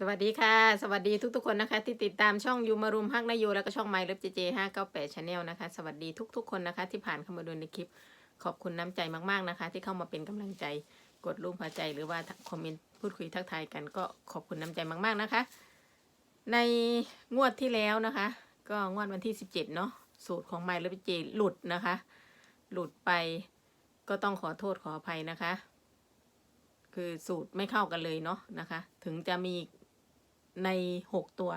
สวัสดีค่ะ สวัสดีทุกๆคนนะคะ ที่ติดตามช่องยูมารุมฮักนายโยแล้วก็ช่องไมล์เล็บเจเจห้าเก้าแปดชาแนลนะคะ สวัสดีทุก ๆ คนนะคะ ที่ผ่านเข้ามาดูในคลิป ขอบคุณน้ำใจมากๆนะคะ ที่เข้ามาเป็นกำลังใจกดรูปหัวใจหรือว่าคอมเมนต์พูดคุยทักทายกันก็ขอบคุณน้ำใจมากๆนะคะ ในงวดที่แล้วนะคะ ก็งวดวันที่สิบเจ็ดเนาะสูตรของไมล์เล็บเจหลุดนะคะ หลุดไปก็ต้องขอโทษขออภัยนะคะ คือสูตรไม่เข้ากันเลยเนาะนะคะ ถึงจะมี ในหกตัว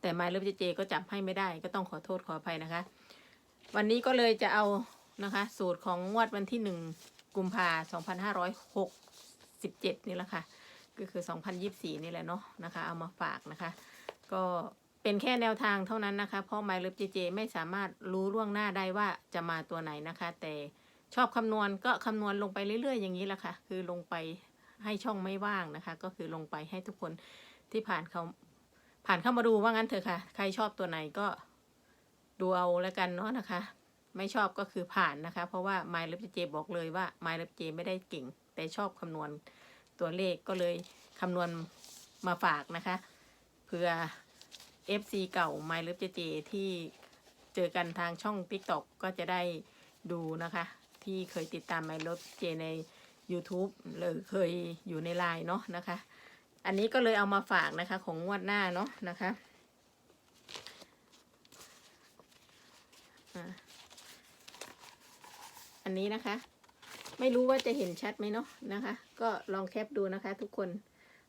แต่ไมล์เลิฟเจเจก็จับให้ไม่ได้ก็ต้องขอโทษขออภัยนะคะ วันนี้ก็เลยจะเอานะคะ สูตรของงวดวันที่หนึ่งกุมภาสองพันห้าร้อยหกสิบเจ็ดนี่แหละค่ะ ก็คือสองพันยิบสี่นี่แหละเนาะนะคะ เอามาฝากนะคะ ก็เป็นแค่แนวทางเท่านั้นนะคะ เพราะไมล์เลิฟเจเจไม่สามารถรู้ล่วงหน้าได้ว่าจะมาตัวไหนนะคะ แต่ชอบคำนวณก็คำนวณลงไปเรื่อย ๆ อย่างนี้แหละค่ะ คือลงไปให้ช่องไม่ว่างนะคะ ก็คือลงไปให้ทุกคน ที่ผ่านเขาผ่านเข้ามาดูว่างั้นเถอะค่ะ ใครชอบตัวไหนก็ดูเอาแล้วกันเนาะนะคะ ไม่ชอบก็คือผ่านนะคะ เพราะว่า My l e p j บอกเลยว่า My l e p j ไม่ได้เก่ง แต่ชอบคำนวณตัวเลขก็เลยคำนวณมาฝากนะคะเพื่อ FC เก่า My l e p j ที่เจอกันทางช่อง TikTok ก็จะได้ดูนะคะ ที่เคยติดตาม My l e p j ใน YouTube หรือเคยอยู่ในไลน์เนาะนะคะ อันนี้ก็เลยเอามาฝากนะคะของงวดหน้าเนาะนะคะอันนี้นะคะ ไม่รู้ว่าจะเห็นชัดไหมเนาะนะคะ ก็ลองแคปดูนะคะ ทุกคน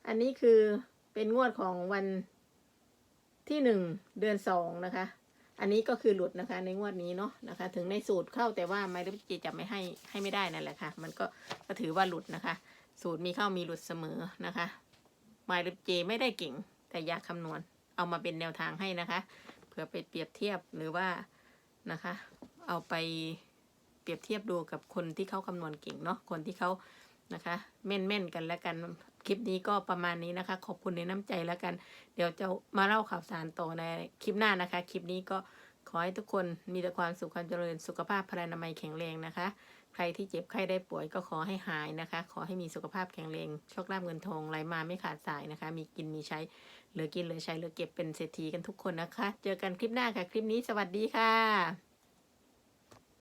อันนี้คือเป็นงวดของวันที่หนึ่งเดือนสองนะคะ อันนี้ก็คือหลุดนะคะ ในงวดนี้เนาะนะคะ ถึงในสูตรเข้าแต่ว่าไม่ได้จีจะไม่ให้ให้ไม่ได้นั่นแหละค่ะ มันก็ก็ถือว่าหลุดนะคะ สูตรมีเข้ามีหลุดเสมอนะคะ มายลิเจไม่ได้เก่ง แต่อยากคำนวณ เอามาเป็นแนวทางให้นะคะ เผื่อไปเปรียบเทียบหรือว่านะคะ เอาไปเปรียบเทียบดูกับคนที่เขาคำนวณเก่งเนาะคนที่เขานะคะแม่นแม่นๆกันแล้วกันคลิปนี้ก็ประมาณนี้นะคะ ขอบคุณในน้ำใจแล้วกัน เดี๋ยวจะมาเล่าข่าวสารต่อในคลิปหน้านะคะ คลิปนี้ก็ ขอให้ทุกคนมีแต่ความสุขความเจริญสุขภาพพลานามัยแข็งแรงนะคะ ใครที่เจ็บไข้ได้ป่วยก็ขอให้หายนะคะ ขอให้มีสุขภาพแข็งแรงโชคลาภเงินทองไหลมาไม่ขาดสายนะคะ มีกินมีใช้เหลือกินเหลือใช้เหลือเก็บเป็นเศรษฐีกันทุกคนนะคะ เจอกันคลิปหน้าค่ะ คลิปนี้สวัสดีค่ะ